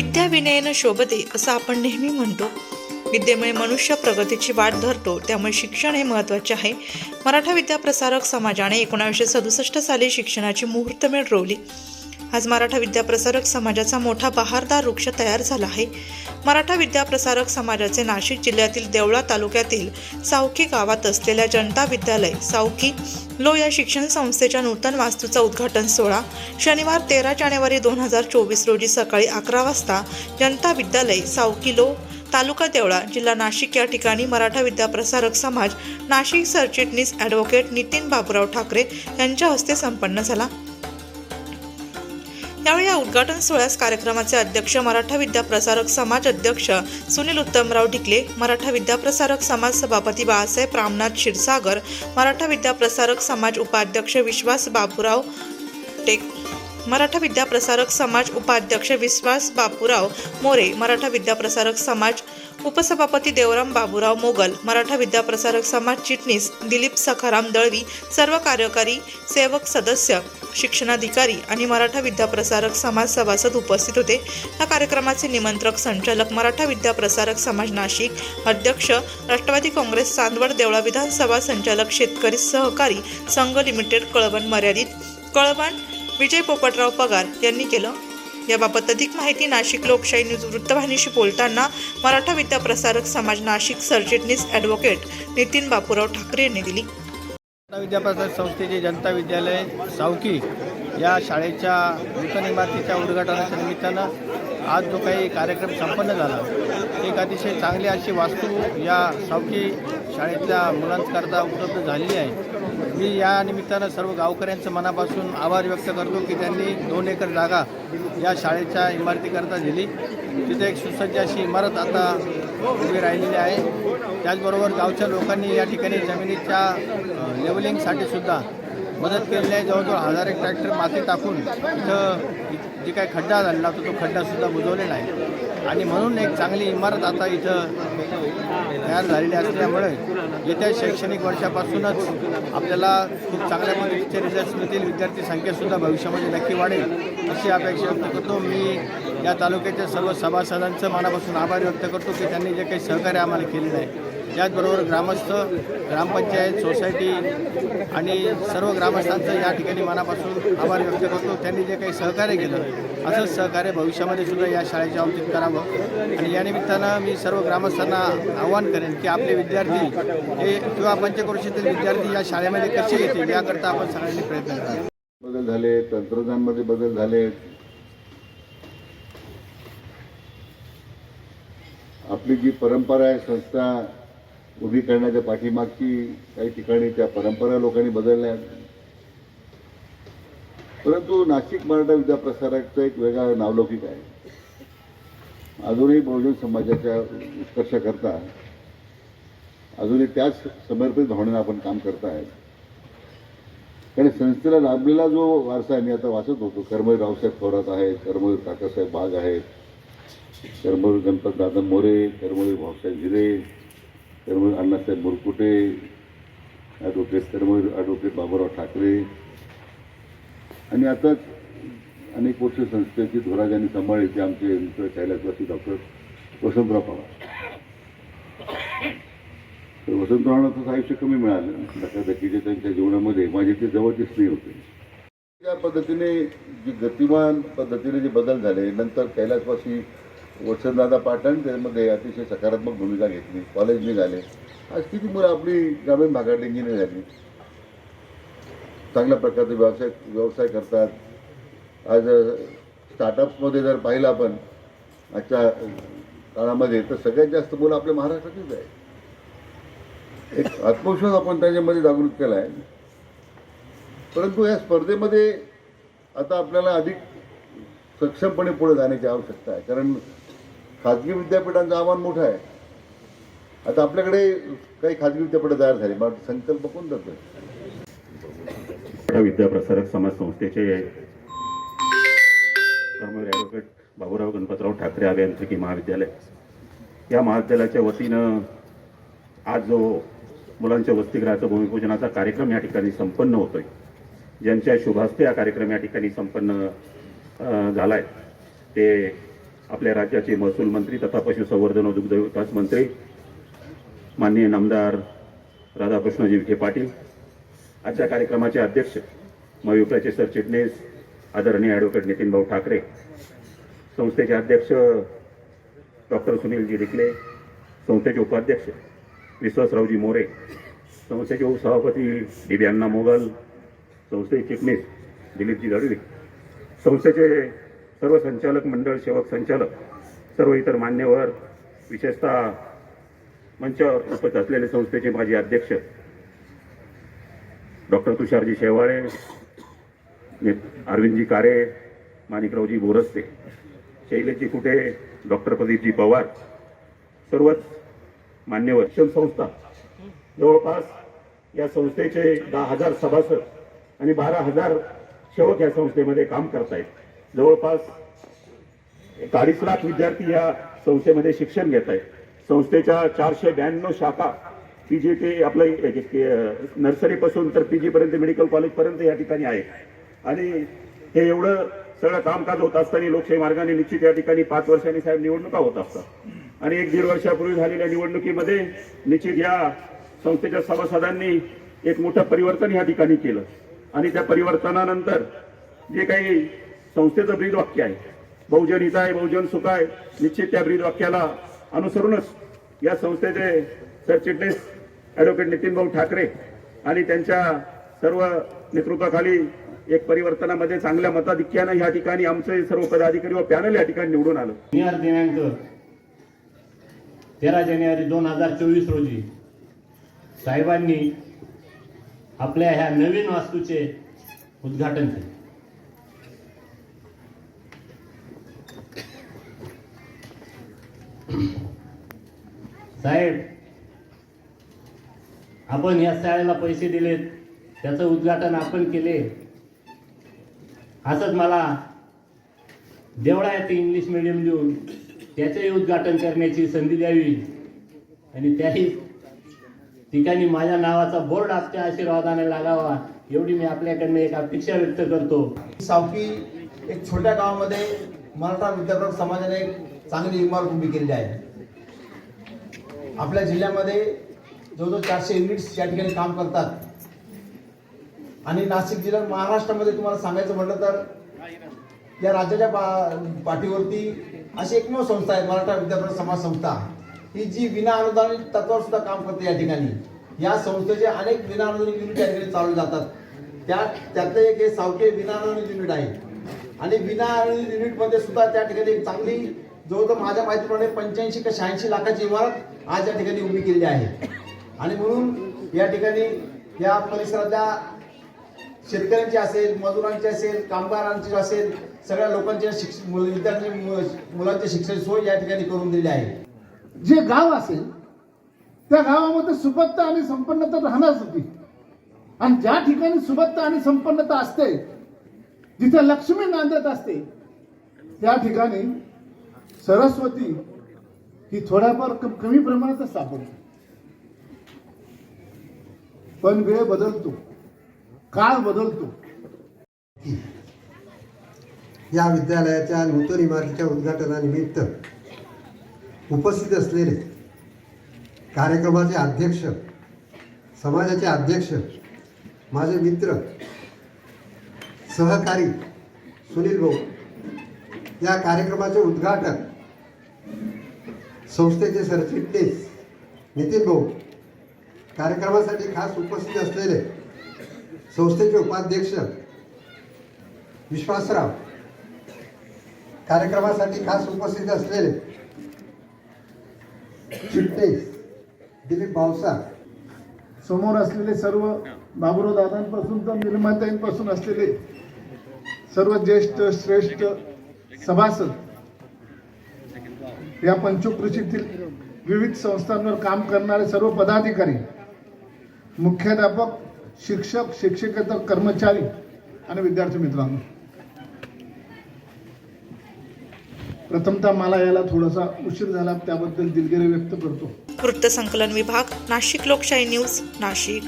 विद्याविनयनं शोभते असं आपण नेहमी म्हणतो. विद्येमुळे मनुष्य प्रगतीची वाट धरतो त्यामुळे शिक्षण हे महत्त्वाचे आहे. मराठा विद्या प्रसारक समाजाने एकोणावीसशे सदुसष्ट साली शिक्षणाची मुहूर्तमेळ रोवली. आज मराठा विद्याप्रसारक समाजाचा मोठा बहारदार वृक्ष तयार झाला आहे. मराठा विद्याप्रसारक समाजाचे नाशिक जिल्ह्यातील देवळा तालुक्यातील सावकी गावात असलेल्या जनता विद्यालय सावकी लो या शिक्षण संस्थेच्या नूतन वास्तूचा उद्घाटन सोहळा शनिवार तेरा जानेवारी दोन हजार चोवीस रोजी सकाळी अकरा वाजता जनता विद्यालय सावकी लो तालुका देवळा जिल्हा नाशिक या ठिकाणी मराठा विद्याप्रसारक समाज नाशिक सरचिटणीस ॲडव्होकेट नितीन बाबूराव ठाकरे यांच्या हस्ते संपन्न झाला. यावेळी या उद्घाटन सोहळ्यास कार्यक्रमाचे अध्यक्ष मराठा विद्या प्रसारक समाज अध्यक्ष सुनील उत्तमराव ढिकले मराठा विद्या प्रसारक समाज सभापती बाळासाहेब रामनाथ क्षीरसागर मराठा विद्या प्रसारक समाज उपाध्यक्ष विश्वास बाबूराव टेक मराठा विद्या प्रसारक समाज उपाध्यक्ष विश्वास बापूराव मोरे मराठा विद्या प्रसारक समाज उपसभापती देवराम बाबूराव मोगल मराठा विद्याप्रसारक समाज चिटणीस दिलीप सखाराम दळवी सर्व कार्यकारी सेवक सदस्य शिक्षणाधिकारी आणि मराठा विद्याप्रसारक समाज सभासद उपस्थित होते. या कार्यक्रमाचे निमंत्रक संचालक मराठा विद्याप्रसारक समाज नाशिक अध्यक्ष राष्ट्रवादी काँग्रेस चांदवड देवळा विधानसभा संचालक शेतकरी सहकारी संघ लिमिटेड कळवण मर्यादित कळवण विजय पोपटराव पगार यांनी केलं. याबाबत अधिक माहिती नाशिक लोकशाही न्यूज वृत्तवाहिनीशी बोलताना मराठा विद्या प्रसारक समाज नाशिक सरचिटणीस ॲडव्होकेट नितीन बापूराव ठाकरे यांनी दिली. जनता विद्याप्रसारक संस्थेचे जनता विद्यालय सावकी या शाळेच्या नूतन इमारतीच्या उद्घाटनाच्या निमित्तानं आज जो काही कार्यक्रम संपन्न झाला एक अतिशय चांगली अशी वास्तू या सावकी शाळेतल्या मुलांकरता उपलब्ध झालेली आहे. मी या निमित्तानं सर्व गावकऱ्यांचं मनापासून आभार व्यक्त करतो की त्यांनी दोन एकर जागा या शाळेच्या इमारतीकरता दिली. तिथे एक सुसज्ज अशी इमारत आता उभी राहिलेली आहे. त्याचबरोबर गावच्या लोकांनी या ठिकाणी जमिनीच्या लेवलिंगसाठी सुद्धा मदत केलेली आहे. जवळजवळ हजार एक ट्रॅक्टर माती टाकून इथं जे काही खड्डा झालेला होता तो खड्डासुद्धा बुजवलेला आहे. आणि म्हणून एक चांगली इमारत आता इथं तयार झालेले असल्यामुळे येत्या शैक्षणिक वर्षापासूनच आपल्याला खूप चांगल्या पद्धतीचे रिझल्ट मिळतील. विद्यार्थी संख्यासुद्धा भविष्यामध्ये नक्की वाढेल अशी अपेक्षा व्यक्त करतो. मी या तालुक्याच्या सर्व सभासदांचं मनापासून आभार व्यक्त करतो की त्यांनी जे काही सहकार्य आम्हाला केलेलं आहे त्याचबरोबर ग्रामस्थ ग्रामपंचायत सोसायटी आणि सर्व ग्रामस्थांचं या ठिकाणी मनापासून आभार व्यक्त करतो. त्यांनी जे काही सहकार्य केलं असंच सहकार्य भविष्यामध्ये सुद्धा या शाळेच्या बाबतीत करावं. आणि या निमित्तानं मी सर्व ग्रामस्थांना आवाहन करेन की आपले विद्यार्थी हे किंवा पंचक्रोशीतील विद्यार्थी या शाळेमध्ये कसे येतील याकरता आपण सगळ्यांनी प्रयत्न करावे बदल झाले तंत्रज्ञानमध्ये बदल झाले. आपली जी परंपरा आहे संस्था उभी करण्याच्या पाठीमागची काही ठिकाणी त्या परंपरा लोकांनी बदलल्या. परंतु नाशिक मराठा विद्या प्रसाराचं एक वेगळा नावलौकिक आहे. अजूनही बहुजन समाजाच्या उत्कर्षाकरता अजूनही त्याच समर्पित भावनेनं आपण काम करताय कारण संस्थेला लाभलेला जो वारसा आहे मी आता वाचत होतो कर्मवीर रावसाहेब थोरात आहेत कर्मवीर काकासाहेब बाग आहेत कर्मवीर गणपत दादा मोरे कर्मवीर भाऊसाहेब हिरे त्यामुळे अण्णासाहेब मुरकुटे ॲडव्होकेट त्यामुळे ॲडव्होकेट बाबूराव ठाकरे आणि आताच अनेक वर्ष संस्थेची धोराजांनी सांभाळली ते आमचे मित्र कैलासवासी डॉक्टर वसंतराव पवार. तर वसंतरावांना तसं आयुष्य कमी मिळालं. धकाधकीच्या त्यांच्या जीवनामध्ये माझे ते जवळचे स्नेह होते. त्या पद्धतीने जे गतिमान पद्धतीने जे बदल झाले नंतर कैलासवासी वसंतदादा पाटण त्यामध्ये अतिशय सकारात्मक भूमिका घेतली. कॉलेज निघाले. आज किती मुलं आपली ग्रामीण भागात इंजिनियर झाली? चांगल्या प्रकारचे व्यवसाय व्यवसाय करतात. आज स्टार्टअप्समध्ये जर पाहिलं आपण आजच्या काळामध्ये तर सगळ्यात जास्त मुलं आपल्या महाराष्ट्रातलीच आहे एक आत्मविश्वास आपण त्याच्यामध्ये जागृत केला आहे परंतु या स्पर्धेमध्ये आता आपल्याला अधिक सक्षमपणे पुढे जाण्याची आवश्यकता आहे. कारण खाजगी विद्यापीठांचं आव्हान मोठं आहे. आता आपल्याकडे काही खाजगी विद्यापीठं तयार झाले. मग संकल्प कोण जातो विद्याप्रसारक समाज संस्थेचे ॲडव्होकेट बाबूराव गणपतराव ठाकरे अभियांत्रिकी महाविद्यालय. या महाविद्यालयाच्या वतीनं आज जो मुलांच्या वसतिगृहाचं भूमिपूजनाचा कार्यक्रम या ठिकाणी संपन्न होतोय. ज्यांच्या शुभास्ते हा कार्यक्रम या ठिकाणी संपन्न झाला झालाय. ते आपल्या राज्याचे महसूल मंत्री तथा पशुसंवर्धन व दुग्धविकास मंत्री माननीय नामदार राधाकृष्णजी विखे पाटील आजच्या कार्यक्रमाचे अध्यक्ष महायुक्ताचे सरचिटणीस आदरणीय ॲडव्होकेट नितीन भाऊ ठाकरे संस्थेचे अध्यक्ष डॉक्टर सुनीलजी डिकले संस्थेचे उपाध्यक्ष विश्वासरावजी मोरे संस्थेचे उपसभापती दिव्यांना मोगल संस्थेचे चिटणीस दिलीपजी गडवी संस्थेचे सर्व संचालक मंडळ सेवक संचालक सर्व इतर मान्यवर विशेषतः मंचावर उपस्थित असलेले संस्थेचे माजी अध्यक्ष डॉक्टर तुषारजी शेवाळे अरविंदजी कारे माणिकरावजी बोरस्ते शैलेशजी कुठे डॉक्टर प्रदीपजी पवार सर्वच मान्यवर शिक्षण संस्था. जवळपास या संस्थेचे दहा हजार सभासद आणि बारा हजार सेवक या संस्थेमध्ये काम करतायत. जवळपास एक अडीच लाख विद्यार्थी या संस्थेमध्ये शिक्षण घेत आहेत. संस्थेच्या चारशे ब्याण्णव शाखा पी जी ते आपलं नर्सरीपासून तर पी जीपर्यंत मेडिकल कॉलेजपर्यंत या ठिकाणी आहे आणि हे एवढं सगळं कामकाज होत असताना लोकशाही मार्गाने निश्चित या ठिकाणी पाच वर्षांनी साहेब निवडणुका होत असतात. आणि एक दीड वर्षापूर्वी झालेल्या निवडणुकीमध्ये निश्चित या संस्थेच्या सभासदांनी एक मोठं परिवर्तन या ठिकाणी केलं. आणि त्या परिवर्तनानंतर जे काही संस्थेचं ब्रीद वाक्य आहे. बहुजन हिताय बहुजन सुखाय निश्चित त्या ब्रीद वाक्याला अनुसरूनच या संस्थेचे सरचिटणीस ॲडव्होकेट नितीन भाऊ ठाकरे आणि त्यांच्या सर्व नेतृत्वाखाली एक परिवर्तनामध्ये चांगल्या मताधिक्यानं या ठिकाणी आमचे सर्व पदाधिकारी व पॅनल या ठिकाणी निवडून आलं. दिनांक तेरा जानेवारी दोन हजार चोवीस रोजी साहेबांनी आपल्या ह्या नवीन वास्तूचे उद्घाटन केले. साहेब आपण या शाळेला पैसे दिलेत त्याचं उद्घाटन आपण केले. असंच मला देवळा येथे इंग्लिश मिडियम देऊन त्याचेही उद्घाटन करण्याची संधी द्यावी. आणि त्याही ठिकाणी माझ्या नावाचा बोर्ड आपल्या आशीर्वादाने लागावा एवढी मी आपल्याकडनं एक अपेक्षा व्यक्त करतो. सावकी एक छोट्या गावामध्ये मराठा विद्यापीठ समाजाने एक चांगली इमारत उभी केलेली आहे. आपल्या जिल्ह्यामध्ये जवळजवळ चारशे युनिट्स या ठिकाणी काम करतात. आणि नाशिक जिल्ह्यात महाराष्ट्रामध्ये तुम्हाला सांगायचं म्हटलं तर या राज्याच्या पा पाठीवरती अशी एकमेव संस्था आहे मराठा विद्यापीठ समाज संस्था. ही जी विना अनुदानित तत्वावर सुद्धा काम करते या ठिकाणी. या संस्थेचे अनेक विना अनुदानित युनिट या ठिकाणी चालू जातात. त्या त्यातलं एक हे सावके विना अनुदानित युनिट आहे. आणि विना अनुदानित युनिटमध्ये सुद्धा त्या ठिकाणी एक चांगली जवळजवळ माझ्या माहितीप्रमाणे पंच्याऐंशी का शहाऐंशी लाखाची इमारत आज या ठिकाणी उभी केलेली आहे. आणि म्हणून या ठिकाणी या परिसरातल्या शेतकऱ्यांची असेल मजुरांची असेल कामगारांची असेल सगळ्या लोकांच्या शिक्षण विद्यार्थी मु- शिक्षण सोय या ठिकाणी करून दिली आहे. जे गाव असेल त्या गावामध्ये सुबत्ता आणि संपन्नता राहणारच होती. आणि ज्या ठिकाणी सुबत्ता आणि संपन्नता असते जिथे लक्ष्मी नांदत असते त्या ठिकाणी सरस्वती ही थोड्याफार कमी प्रमाणातच सापडते पण वेळ बदलतो. काळ बदलतो. या विद्यालयाच्या नूतन इमारतीच्या उद्घाटनानिमित्त उपस्थित असलेले कार्यक्रमाचे अध्यक्ष समाजाचे अध्यक्ष माझे मित्र सहकारी सुनील भाऊ या कार्यक्रमाचे उद्घाटन संस्थेचे सरचिटणीस नितीन भाऊ. कार्यक्रमासाठी खास उपस्थित असलेले संस्थेचे उपाध्यक्ष विश्वासराव. कार्यक्रमासाठी खास उपस्थित असलेले चिटणीस दिलीप भावसा समोर असलेले सर्व बाबुराव दादांपासून तर निर्मात्यांपासून असलेले सर्व ज्येष्ठ श्रेष्ठ सभासद या पंचकृषीतील विविध संस्थांवर काम करणारे सर्व पदाधिकारी मुख्याध्यापक शिक्षक शिक्षकेतर कर्मचारी आणि विद्यार्थी मित्रांनो. प्रथमतः मला याला थोडासा उशीर झाला त्याबद्दल दिलगिरी व्यक्त करतो. वृत्तसंकलन विभाग नाशिक लोकशाही न्यूज नाशिक.